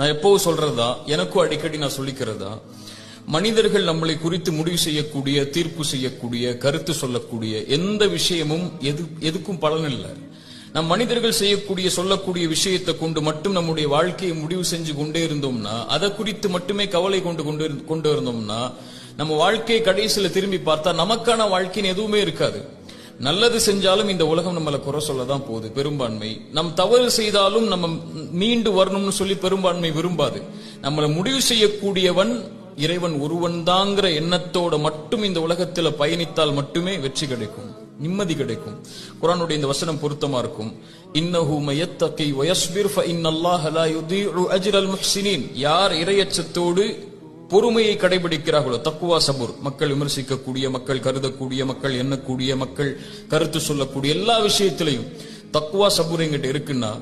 நான் எப்பவும் சொல்றதா? எனக்கும் அடிக்கடி நான் சொல்லிக்கிறதா? மனிதர்கள் நம்மளை குறித்து முடிவு செய்யக்கூடிய தீர்ப்பு செய்யக்கூடிய கருத்து சொல்லக்கூடிய எந்த விஷயமும் எது எதுக்கும் பலன் இல்லை. நம் மனிதர்கள் செய்யக்கூடிய சொல்லக்கூடிய விஷயத்தை கொண்டு மட்டும் நம்முடைய வாழ்க்கையை முடிவு செஞ்சு கொண்டே இருந்தோம்னா அதை குறித்து மட்டுமே கவலை கொண்டு கொண்டு கொண்டு இருந்தோம்னா நம்ம வாழ்க்கையை கடைசியில திரும்பி பார்த்தா நமக்கான வாழ்க்கைன்னு எதுவுமே இருக்காது. நல்லது செஞ்சாலும் இந்த உலகம் நம்மளை குறை சொல்ல தான் போகுது பெரும்பான்மை. நம் தவறு செய்தாலும் நம்ம மீண்டு வரணும்னு சொல்லி பெரும்பான்மை விரும்பாது. நம்மளை முடிவு செய்யக்கூடியவன் இறைவன் ஒருவன் தாங்கிற எண்ணத்தோட மட்டும் இந்த உலகத்துல பயணித்தால் மட்டுமே வெற்றி கிடைக்கும் நிம்மதி கிடைக்கும். குரானுடைய இந்த வசனம் பொருத்தமா இருக்கும். இன்னஹு மயத்தகை வயஸ்பிர் ஃப அல்லாஹ் லா யுதீஉ அஜ்ரல் முஹ்சினீன். யார் இறையச்சத்தோடு பொறுமையை கடைபிடிக்கிறார்களோ தக்குவா சபுர். மக்கள் விமர்சிக்கக்கூடிய மக்கள் கருதக்கூடிய மக்கள் எண்ணக்கூடிய மக்கள் கருத்து சொல்லக்கூடிய எல்லா விஷயத்திலையும் தக்குவா சபுர் எங்கிட்ட இருக்குன்னா